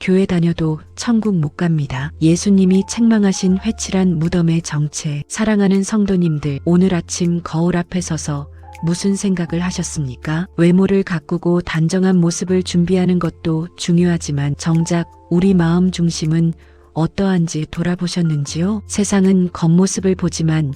교회 다녀도 천국 못 갑니다. 예수님이 책망하신 회칠한 무덤의 정체, 사랑하는 성도님들, 오늘 아침 거울 앞에 서서 무슨 생각을 하셨습니까? 외모를 가꾸고 단정한 모습을 준비하는 것도 중요하지만 정작 우리 마음 중심은 어떠한지 돌아보셨는지요? 세상은 겉모습을 보지만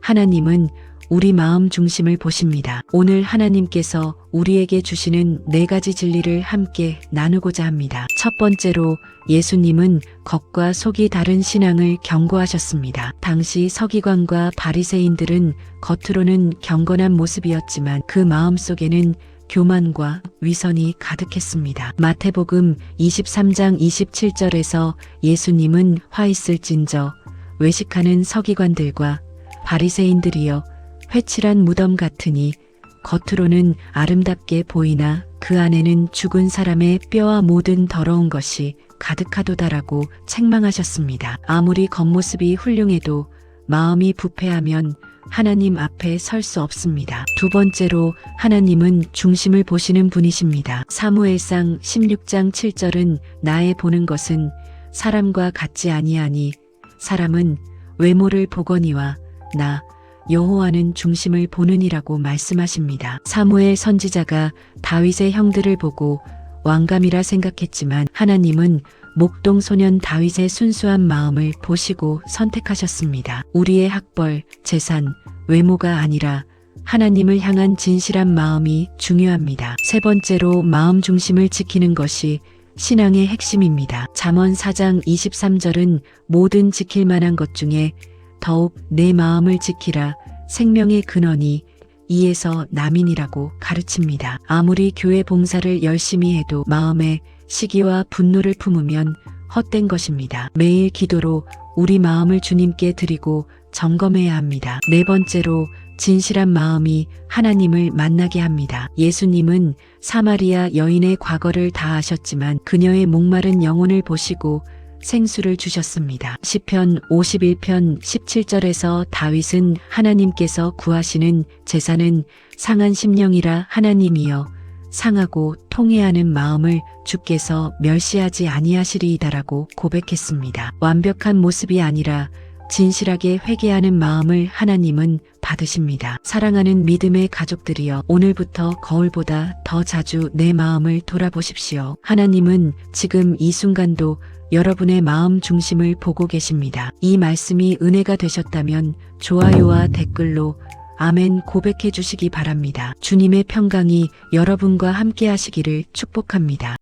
하나님은 우리 마음 중심을 보십니다. 오늘 하나님께서 우리에게 주시는 네 가지 진리를 함께 나누고자 합니다. 첫 번째로 예수님은 겉과 속이 다른 신앙을 경고하셨습니다. 당시 서기관과 바리새인들은 겉으로는 경건한 모습이었지만 그 마음 속에는 교만과 위선이 가득했습니다. 마태복음 23장 27절에서 예수님은 화 있을진저 외식하는 서기관들과 바리새인들이여 회칠한 무덤 같으니 겉으로는 아름답게 보이나 그 안에는 죽은 사람의 뼈와 모든 더러운 것이 가득하도다라고 책망하셨습니다. 아무리 겉모습이 훌륭해도 마음이 부패하면 하나님 앞에 설 수 없습니다. 두 번째로 하나님은 중심을 보시는 분이십니다. 사무엘상 16장 7절은 나의 보는 것은 사람과 같지 아니하니 사람은 외모를 보거니와 나 여호와는 중심을 보느니라고 말씀하십니다. 사무엘 선지자가 다윗의 형들을 보고 왕감이라 생각했지만 하나님은 목동 소년 다윗의 순수한 마음을 보시고 선택하셨습니다. 우리의 학벌, 재산, 외모가 아니라 하나님을 향한 진실한 마음이 중요합니다. 세 번째로 마음 중심을 지키는 것이 신앙의 핵심입니다. 잠언 4장 23절은 모든 지킬 만한 것 중에 더욱 내 마음을 지키라 생명의 근원이 이에서 남인이라고 가르칩니다. 아무리 교회 봉사를 열심히 해도 마음에 시기와 분노를 품으면 헛된 것입니다. 매일 기도로 우리 마음을 주님께 드리고 점검해야 합니다. 네 번째로 진실한 마음이 하나님을 만나게 합니다. 예수님은 사마리아 여인의 과거를 다 아셨지만 그녀의 목마른 영혼을 보시고 생수를 주셨습니다. 시편 51편 17절에서 다윗은 하나님께서 구하시는 제사는 상한 심령이라 하나님이여 상하고 통해하는 마음을 주께서 멸시하지 아니하시리이다라고 고백했습니다. 완벽한 모습이 아니라 진실하게 회개하는 마음을 하나님은 받으십니다. 사랑하는 믿음의 가족들이여 오늘부터 거울보다 더 자주 내 마음을 돌아보십시오. 하나님은 지금 이 순간도 여러분의 마음 중심을 보고 계십니다. 이 말씀이 은혜가 되셨다면 좋아요와 댓글로 아멘 고백해 주시기 바랍니다. 주님의 평강이 여러분과 함께 하시기를 축복합니다.